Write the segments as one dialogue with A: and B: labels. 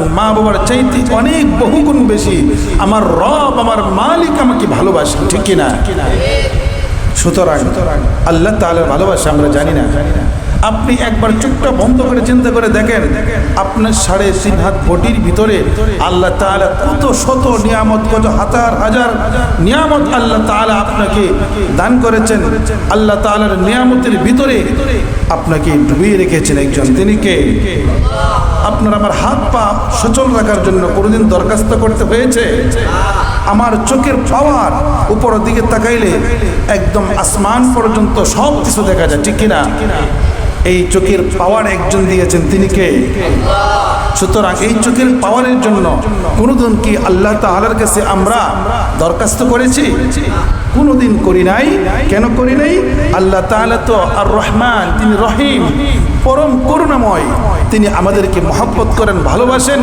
A: মা বাবার চাইতে অনেক বহুগুণ বেশি আমার রব, আমার মালিক আমাকে ভালোবাসে ঠিক কিনা? সুতরাং আল্লাহ তাহলে ভালোবাসা আমরা জানি না। আপনি একবার চোখটা বন্ধ করে চিন্তা করে দেখেন আপনার সাড়ে তিন হাত বডির ভিতরে আল্লাহ তাআলা কত শত নিয়ামত, কত হাজার হাজার নিয়ামত আল্লাহ তাআলা আপনাকে দান করেছেন। আল্লাহ তাআলার নিয়ামতের ভিতরে আপনাকে ডুবিয়ে রেখেছেন একজন। তিনি কে? আপনার আমার হাত পা সচল রাখার জন্য কোনোদিন দরখাস্ত করতে হয়েছে? আমার চোখের পাওয়ার উপরের দিকে তাকাইলে একদম আসমান পর্যন্ত সব কিছু দেখা যায়। ঠিক কিনা? এই চোখের পাওয়ার একজন দিয়েছেন। তিনি কে? সুতরাং এই চোখের পাওয়ারের জন্য কোনোদিন কি আল্লাহ তাআলার কাছে আমরা দরখাস্ত করেছি? কোনোদিন করি নাই। কেন করি নাই? আল্লাহ তাআলা তো আর রহমান তিনি রহিম, পরম করুণাময়। তিনি আমাদেরকে মহাব্বত করেন, ভালোবাসেন,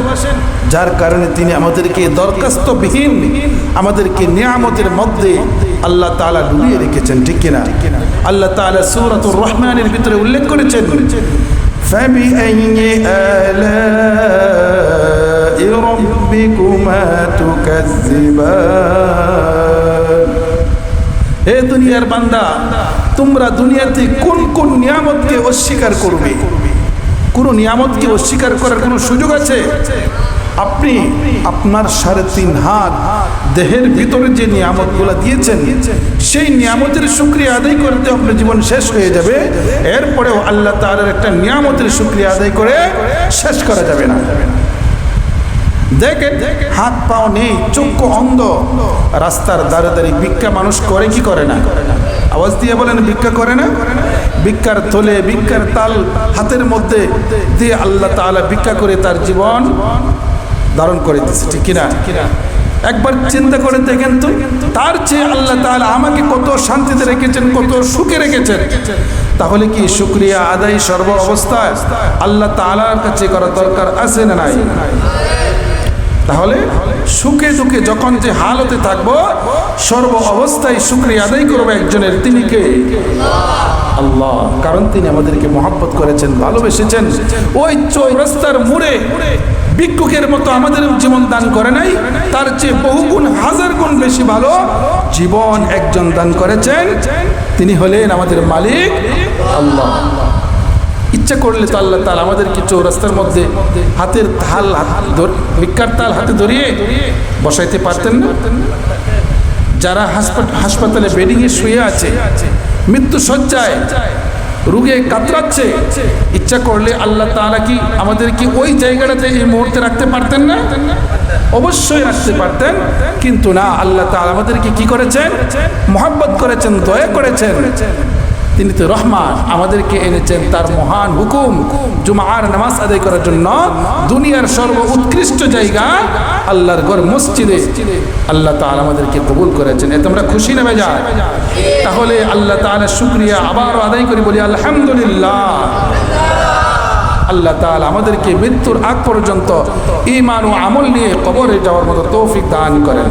A: যার কারণে তিনি আমাদেরকে দরখাস্তবিহীন, আমাদেরকে নিয়ামতের মধ্যে আল্লাহ তাআলা ডুবিয়ে রেখেছেন, ঠিক কিনা? আল্লাহ তাআলা সূরাতুর রহমানের ভিতরে উল্লেখ করেছেন فبأي آلاء ربكما تكذبان হে দুনিয়ার বান্দা তোমরা দুনিয়াতে কোন কোন নিয়ামতকে অস্বীকার করবে কোন নিয়ামতকে অস্বীকার করার কোনো সুযোগ আছে আপনি আপনার সাড়ে তিন হাত দেহের ভিতরে যে নিয়ামতগুলো দিয়েছেন, সেই নিয়ামতের শুক্রিয়া আদায় করতে আপনার জীবন শেষ হয়ে যাবে। এরপরেও আল্লাহ তাআলার একটা নিয়ামতের শুক্রিয়া আদায় করে শেষ করা যাবে না। দেখেন, হাত পাও নেই, চক্ষু অন্ধ। রাস্তার দাঁড়ে দাঁড়িয়ে ভিক্ষা মানুষ করে কি করে না? আওয়াজ দিয়ে বলেন, ভিক্ষা করে না? ভিক্ষার থলে, ভিক্ষার তাল হাতের মধ্যে দিয়ে আল্লাহ তাআলা ভিক্ষা করে তার জীবন ধারণ করে দিচ্ছে ঠিক কিনা? একবার চিন্তা করে দেখেন তো, তার চেয়ে আল্লাহ তাআলা আমাকে কত শান্তিতে রেখেছেন, কত সুখে রেখেছেন। তাহলে কি শুক্রিয়া আদায় সর্ব অবস্থায় আল্লাহ তাআলার কাছে করা দরকার আছে না নাই? তাহলে সুখে দুঃখে যখন যে হালতে থাকব, সর্ব অবস্থায় শুক্রিয়া আদায় করব একজনের, তিনি কে? আল্লাহ কারণ তিনি আমাদেরকে মহাব্বত করেছেন, ভালোবেসেছেন। ওই চৌরাস্তার মুড়ে ভিক্ষুকের মতো আমাদের জীবন দান করে নাই। তার চেয়ে বহু গুণ, হাজার গুণ বেশি ভালো জীবন একজন দান করেছেন। তিনি হলেন আমাদের মালিক। আল্লাহ। ইচ্ছা করলে তো আল্লাহ তালা আমাদেরকে চৌরাস্তার মধ্যে হাতের তাল ভিক্ষার তাল হাতে ধরিয়ে বসাইতে পারতেন না। যারা হাসপাত- হাসপাতালে বেডিংয়ে শুয়ে আছে, মৃত্যু সজ্জায়, রুগে কাতরাচ্ছে, ইচ্ছা করলে আল্লাহ তাআলা কি আমাদের কি ওই জায়গাটাতে এই মুহূর্তে রাখতে পারতেন না? অবশ্যই রাখতে পারতেন, কিন্তু না, আল্লাহ তাআলা আমাদেরকে কি করেছেন? মোহাম্মত করেছেন, দয়া করেছেন। তিনি তো রহমান, আমাদেরকে এনেছেন তার মহান হুকুম। জুমার নামাজ আদায় করার জন্য দুনিয়ার সর্ব উৎকৃষ্ট জায়গা আল্লাহর ঘর মসজিদে। আল্লাহ তাআলা আমাদেরকে কবুল করেছেন। এতে আমরা খুশি নেমে যায় তাহলে আল্লাহ তাআলা শুক্রিয়া আবারও আদায় করি, বলি আলহামদুলিল্লাহ। আল্লাহ তাআলা আমাদেরকে মৃত্যুর আগ পর্যন্ত ইমান ও আমল নিয়ে কবরে যাওয়ার মতো তৌফিক দান করেন।